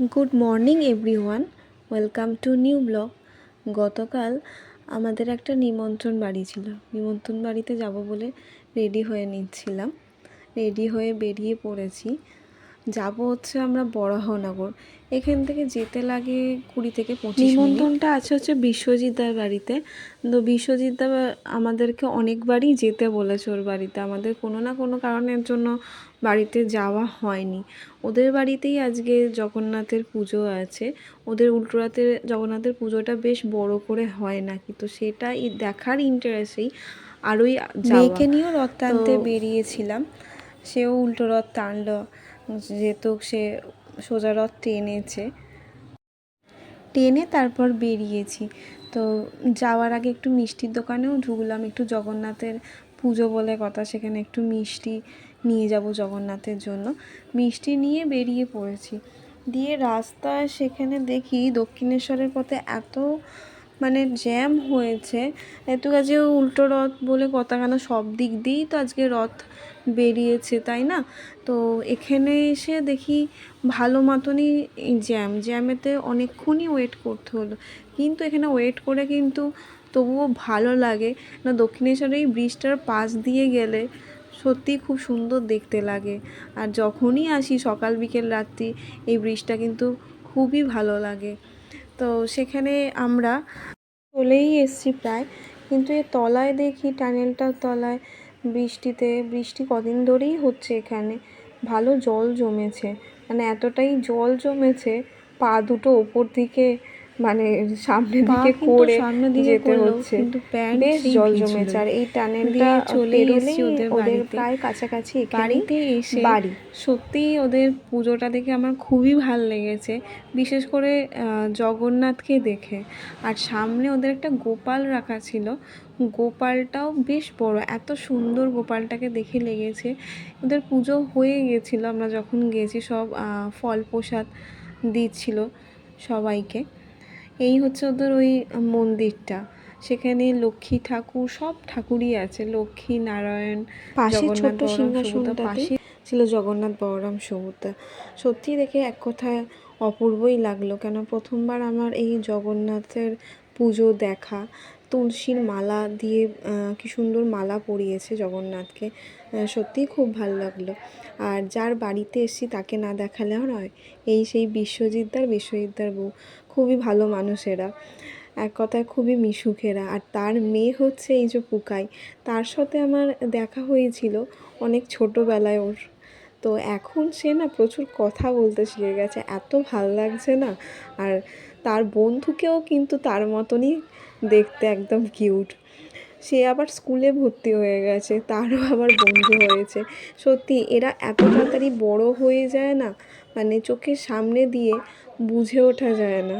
Good morning everyone welcome to new blog গতকাল আমাদের একটা নিমন্ত্রণ বাড়ি ছিল। নিমন্ত্রণ বাড়িতে যাব বলে রেডি হয়ে নিচ্ছিলাম। রেডি হয়ে বেরিয়ে পড়েছি। যাব হচ্ছে আমরা বরাহনগর। এখান থেকে যেতে লাগে কুড়ি থেকে পঁচিশ নিমন্ত্রণটা আছে হচ্ছে বিশ্বজিৎদার বাড়িতে। তো বিশ্বজিৎদা আমাদেরকে অনেকবারই যেতে বলেছে ওর বাড়িতে। আমাদের কোনো না কোনো কারণের জন্য বাড়িতে যাওয়া হয়নি। ওদের বাড়িতেই আজকে জগন্নাথের পুজো আছে। ওদের উল্টোরাতে জগন্নাথের পুজোটা বেশ বড় করে হয় নাকি। তো সেটাই দেখার ইন্টারেস্টেই আরোই মেয়েকে নিয়েও রথ টানতে বেরিয়েছিলাম। সেও উল্টো রথ টানলো। যেহেতু সে সোজা রথ টেনেছে টেনে তারপর বেরিয়েছি। তো যাওয়ার আগে একটু মিষ্টির দোকানেও ঢুকলাম, একটু জগন্নাথের পুজো বলে কথা, সেখানে একটু মিষ্টি নিয়ে যাব জগন্নাথের জন্য। মিষ্টি নিয়ে বেরিয়ে পড়েছি। দিয়ে রাস্তায় সেখানে দেখি দক্ষিণেশ্বরের পথে এত মানে জ্যাম হয়েছে। এত কাজে উল্টো রথ বলে কথা কেন সব দিক দিয়েই তো আজকে রথ বেরিয়েছে, তাই না? তো এখানে এসে দেখি ভালো মতনই জ্যাম জ্যামেতে অনেকক্ষণই ওয়েট করতে হলো। কিন্তু এখানে ওয়েট করে কিন্তু তবুও ভালো লাগে। না, দক্ষিণেশ্বরের এই ব্রিজটার পাশ দিয়ে গেলে সত্যিই খুব সুন্দর দেখতে লাগে। আর যখনই আসি সকাল বিকেল রাত্রি, এই ব্রিজটা কিন্তু খুবই ভালো লাগে। তো সেখানে আমরা চলেই এসছি প্রায়। কিন্তু এ তলায় দেখি, টানেলটার তলায় বৃষ্টিতে, বৃষ্টি কদিন ধরেই হচ্ছে এখানে। ভালো জল জমেছে। মানে এতটাই জল জমেছে, পা দুটো ওপর দিকে মানে সামনের দিকে করে যেতে হচ্ছে। বেশ জল জমেছে আর এই টানেলটা চলে এসেছি ওদের ওদের প্রায় কাছাকাছি বাড়িতে এসে বাড়ি। সত্যিই ওদের পুজোটা দেখে আমার খুবই ভালো লেগেছে। বিশেষ করে জগন্নাথকে দেখে। আর সামনে ওদের একটা গোপাল রাখা ছিল। গোপালটাও বেশ বড়। এত সুন্দর গোপালটাকে দেখে লেগেছে। ওদের পুজো হয়ে গেছিল। আমরা যখন গেছি সব ফল প্রসাদ দিচ্ছিল সবাইকে। এই হচ্ছে ওদের ওই মন্দিরটা। সেখানে লক্ষ্মী ঠাকুর সব ঠাকুরই আছে। লক্ষ্মী নারায়ণ পাশে ছোট্ট সিংহাসনটা পাশে। ছিল জগন্নাথ বলরাম সমুদ্র সত্যি দেখে এক কথায় অপূর্বই লাগল। কেন প্রথমবার আমার এই জগন্নাথের পুজো দেখা। তুলসীর মালা দিয়ে কি সুন্দর মালা পরিয়েছে জগন্নাথকে। সত্যিই খুব ভালো লাগল। আর যার বাড়িতে এসেছি তাকে না দেখালে নয়, এই সেই বিশ্বজিৎদার বিশ্বজিৎদার বউ। খুবই ভালো মানুষেরা। এক কথায় খুবই মিশুকেরা। আর তার মেয়ে হচ্ছে এই যে পুকাই, তার সাথে আমার দেখা হয়েছিল অনেক ছোটোবেলায় ওর। তো এখন সে না প্রচুর কথা বলতে শিখে গেছে, এত ভালো লাগছে না। আর তার বন্ধুকেও কিন্তু তার মতনই দেখতে একদম কিউট সে আবার স্কুলে ভর্তি হয়ে গেছে, তারও আবার বন্ধু হয়েছে। সত্যি, এরা এত তাড়াতাড়ি বড় হয়ে যায় না মানে চোখের সামনে দিয়ে বুঝে ওঠা যায় না।